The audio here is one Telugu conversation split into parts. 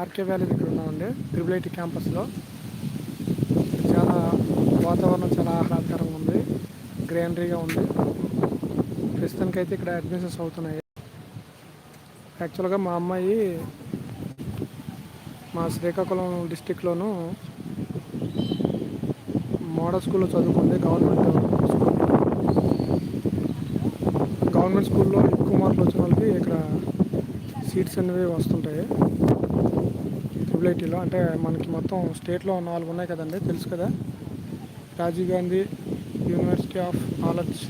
ఆర్కే వ్యాలీ దగ్గర ఉన్నామండి. త్రిబుల్ ఐటీ క్యాంపస్లో. చాలా వాతావరణం చాలా ఆహ్లాదకరంగా ఉంది. గ్రీనరీగా ఉంది. ప్రస్తుతానికైతే ఇక్కడ అడ్మిషన్స్ అవుతున్నాయి. యాక్చువల్గా మా అమ్మాయి మా శ్రీకాకుళం డిస్టిక్లోను మోడల్ స్కూల్లో చదువుకుంది. Government school. గవర్నమెంట్ స్కూల్లో ఎక్కువ మార్కులు వచ్చిన వాళ్ళకి ఇక్కడ సీట్స్ అనేవి వస్తుంటాయి. ట్రిపుల్ ఐటీలో అంటే మనకి మొత్తం స్టేట్లో నాలుగు ఉన్నాయి కదండి తెలుసు కదా? Rajiv Gandhi university of knowledge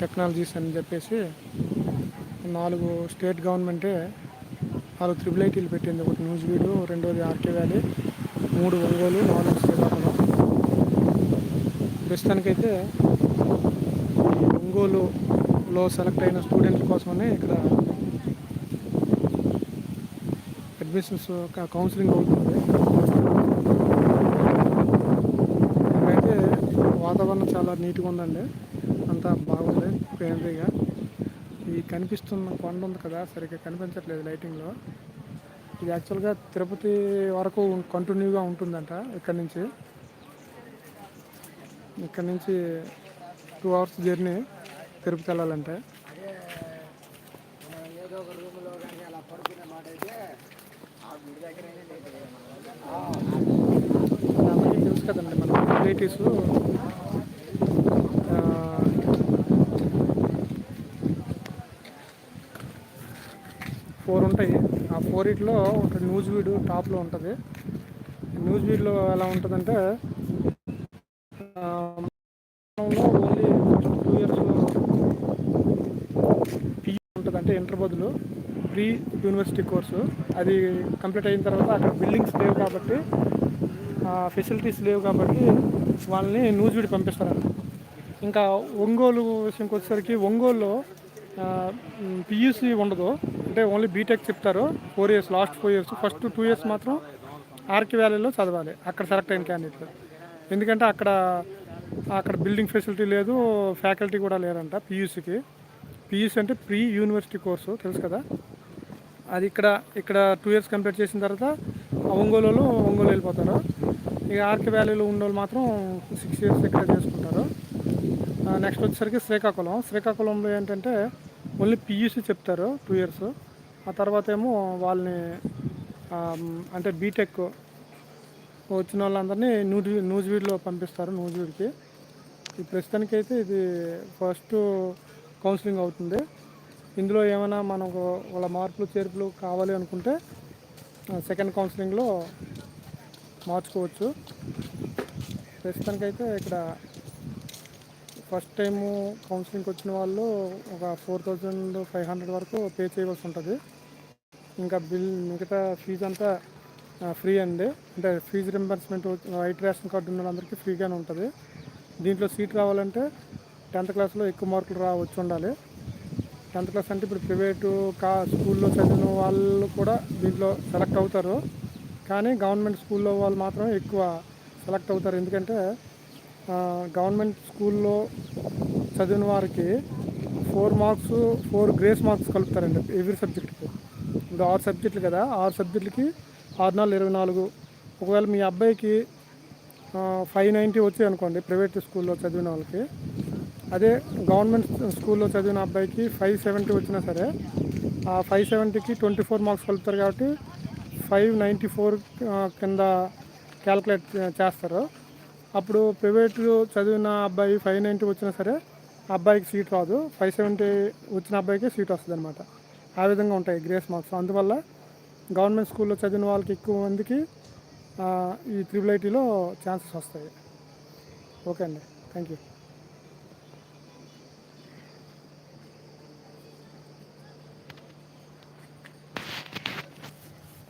technologies అని చెప్పేసి నాలుగు స్టేట్ గవర్నమెంటే నాలుగు త్రిబుల్ ఐటీలు పెట్టింది. ఒకటి న్యూస్ వీడు రెండోది ఆర్కే వ్యాలీ మూడు ఒంగోలు నాలుగు శ్రీకాకుళం ప్రస్తుతానికైతే ఒంగోలులో సెలెక్ట్ అయిన స్టూడెంట్ల కోసమని ఇక్కడ అడ్మిషన్స్ కౌన్సిలింగ్ అవుతుంది. ఇక్కడైతే వాతావరణం చాలా నీట్గా ఉందండి. అంతా బాగుంది గ్రీనరీగా ఈ కనిపిస్తున్న కొండ ఉంది కదా సరిగ్గా కనిపించట్లేదు లైటింగ్లో. ఇది యాక్చువల్గా తిరుపతి వరకు కంటిన్యూగా ఉంటుందంట ఇక్కడ నుంచి. ఇక్కడ నుంచి టూ అవర్స్ జర్నీ తిరుపతి వెళ్ళాలంటే. ఏదో ఒక రూమ్లో కానీ అలా పడుకునే మాట అయితే తెలుసు కదండి మన రిలేటివ్స్ ఫోర్ ఉంటాయి. ఆ ఫోర్ ఇట్లో ఒక న్యూస్ వీడు టాప్లో ఉంటుంది. న్యూస్ వీడ్లో ఎలా ఉంటుందంటే ఓన్లీ టూ ఇయర్స్ పి ఉంటుంది అంటే ఇంటర్ బదులు ప్రీ యూనివర్సిటీ కోర్సు. అది కంప్లీట్ అయిన తర్వాత అక్కడ బిల్డింగ్స్ లేవు కాబట్టి ఫెసిలిటీస్ లేవు కాబట్టి వాళ్ళని నూజివీడి పంపిస్తారు ఇంకా ఒంగోలు విషయంకి వచ్చేసరికి ఒంగోలులో పియూసీ ఉండదు. అంటే ఓన్లీ బీటెక్ చెప్తారు. Four years last four years first two years మాత్రం ఆర్కే వ్యాలీలో చదవాలి. అక్కడ సెలెక్ట్ అయిన క్యాండిడేట్ ఎందుకంటే అక్కడ అక్కడ బిల్డింగ్ ఫెసిలిటీ లేదు ఫ్యాకల్టీ కూడా లేరంట పియూసీకి పియూసీ అంటే ప్రీ యూనివర్సిటీ కోర్సు తెలుసు కదా? అది ఇక్కడ ఇక్కడ టూ ఇయర్స్ కంప్లీట్ చేసిన తర్వాత ఒంగోలులో ఒంగోలు వెళ్ళిపోతారు. ఇక ఆర్కే వ్యాలీలో ఉన్న వాళ్ళు మాత్రం సిక్స్ ఇయర్స్ ఇక్కడ చేసుకుంటారు. నెక్స్ట్ వచ్చేసరికి శ్రీకాకుళం. శ్రీకాకుళంలో ఏంటంటే ఓన్లీ పియూసీ చెప్తారు టూ ఇయర్స్ ఆ తర్వాత ఏమో వాళ్ళని అంటే బీటెక్ వచ్చిన వాళ్ళందరినీ న్యూజ్ వీడ్లో పంపిస్తారు న్యూజివీడ్కి ఈ ప్రస్తుతానికి అయితే ఇది ఫస్ట్ కౌన్సిలింగ్ అవుతుంది. ఇందులో ఏమైనా మనకు వాళ్ళ మార్పులు చేర్పులు కావాలి అనుకుంటే సెకండ్ కౌన్సిలింగ్లో మార్చుకోవచ్చు. ప్రస్తుతానికైతే ఇక్కడ ఫస్ట్ టైము కౌన్సిలింగ్కి వచ్చిన వాళ్ళు ఒక ఫోర్ థౌజండ్ ఫైవ్ హండ్రెడ్ వరకు పే చేయవలసి ఉంటుంది. ఇంకా బిల్ మిగతా ఫీజు అంతా ఫ్రీ అండి. అంటే fee reimbursement white ration card ఉన్న వాళ్ళందరికీ ఫ్రీగానే ఉంటుంది. దీంట్లో సీట్ రావాలంటే టెన్త్ క్లాస్లో ఎక్కువ మార్కులు రా వచ్చి ఉండాలి. టెన్త్ క్లాస్ అంటే ఇప్పుడు ప్రైవేటు కా స్కూల్లో చదివిన వాళ్ళు కూడా దీంట్లో సెలెక్ట్ అవుతారు. కానీ గవర్నమెంట్ స్కూల్లో వాళ్ళు మాత్రం ఎక్కువ సెలెక్ట్ అవుతారు. ఎందుకంటే గవర్నమెంట్ స్కూల్లో చదివిన వారికి four marks four grace marks కలుపుతారండి every సబ్జెక్ట్కి. ఇప్పుడు ఆరు సబ్జెక్టులు కదా ఆరు సబ్జెక్టులకి ఆరు నాలుగు ఇరవై నాలుగు. ఒకవేళ మీ అబ్బాయికి ఫైవ్ నైంటీ వచ్చాయి అనుకోండి ప్రైవేట్ స్కూల్లో చదివిన వాళ్ళకి అదే గవర్నమెంట్ స్కూల్లో చదివిన అబ్బాయికి ఫైవ్ సెవెంటీ వచ్చినా సరే ఆ ఫైవ్ సెవెంటీకి ట్వంటీ ఫోర్ మార్క్స్ కలుపుతారు కాబట్టి ఫైవ్ నైంటీ ఫోర్ కింద క్యాల్కులేట్ చేస్తారు. అప్పుడు ప్రైవేట్ చదివిన అబ్బాయి ఫైవ్ నైంటీ వచ్చినా సరే అబ్బాయికి సీట్ రాదు. ఫైవ్ సెవెంటీ వచ్చిన అబ్బాయికి సీట్ వస్తుంది అనమాట ఆ విధంగా ఉంటాయి గ్రేస్ మార్క్స్ అందువల్ల గవర్నమెంట్ స్కూల్లో చదివిన వాళ్ళకి ఎక్కువ మందికి ఈ త్రిబుల్ ఐటీలో ఛాన్సెస్ వస్తాయి. ఓకే అండి. Thank you